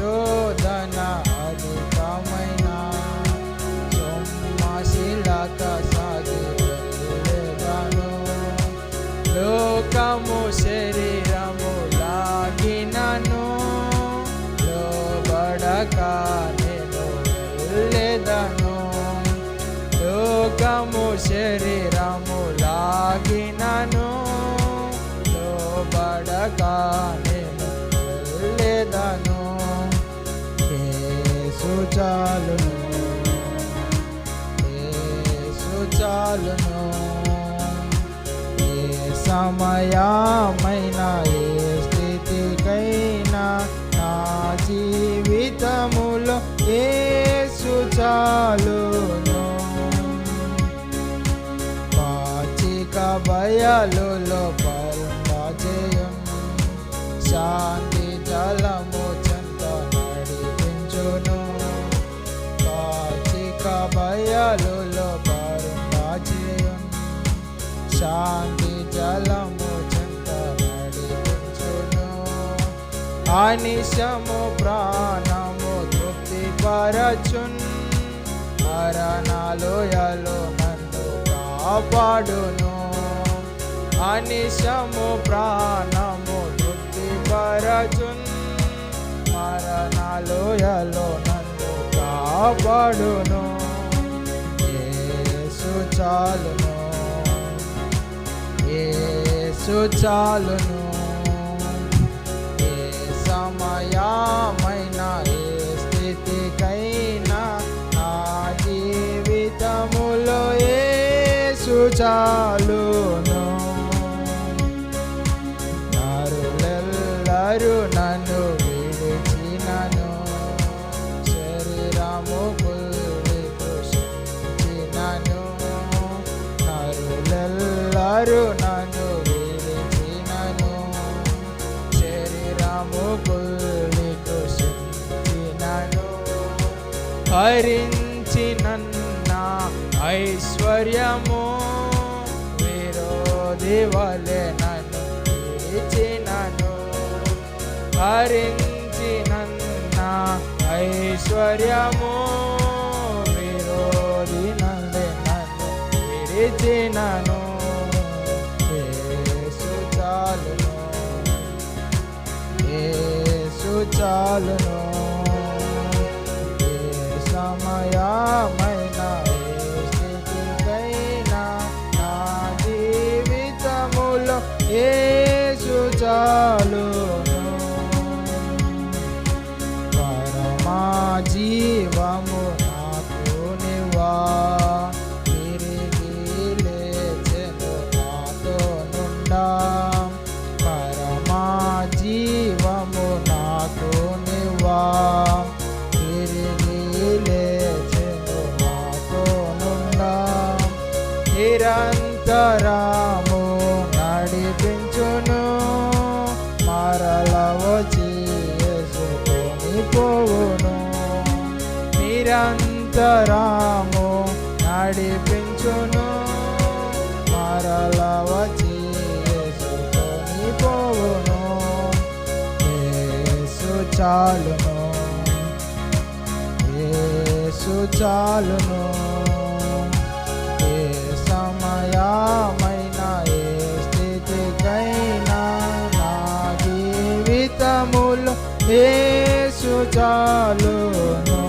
Shoot. లోబడక నేను వెళ్ళెదను యేసు చాలును యేసు చాలును. ఏ సమయమైన ఏ స్థితికైనా నా జీవితములో యేసు చాలును. పాచిక బయలులో పరుండజయం శాంతి జలము చెంత నడిపించును. పాచిక బయలులో పరుండజయం శాంతి జలము చెంత నడిపించును. అనిశము ప్రాణము తృప్తి పరచున్ మరణాలోయలో నన్ను కాపాడును. అనిశము ప్రాణము తృప్తి పరచున్ మరణాలోయలో నన్ను కాపాడును. ఏసు చాలును. ఏసు చాలును. ఏ సమయమైన ఏ స్థితికైనా నా జీవితములో ఏసు చాలు. కరుణను విడిచినను శరీరము కుల్లి శక్తినను హరించినన్న ఐశ్వర్యము విరోధి వలె నన్ను విడిచినను హరించినన్న ఐశ్వర్యము చాలును ఏ సమయమైన స్థితికైనా నా జీవితములో ఏసు చాలును. పరమా జీవము నిరంతరము నడిపించును. మరల వచ్చి యేసుకొని పోవును. నిరంతరము నడిపించును. మరల వచ్చి యేసుకొని పోవును. యేసు చాలును. యేసు చాలును. సమయమైన ఏ స్థితికైనా నా జీవితములు యేసు చాలును.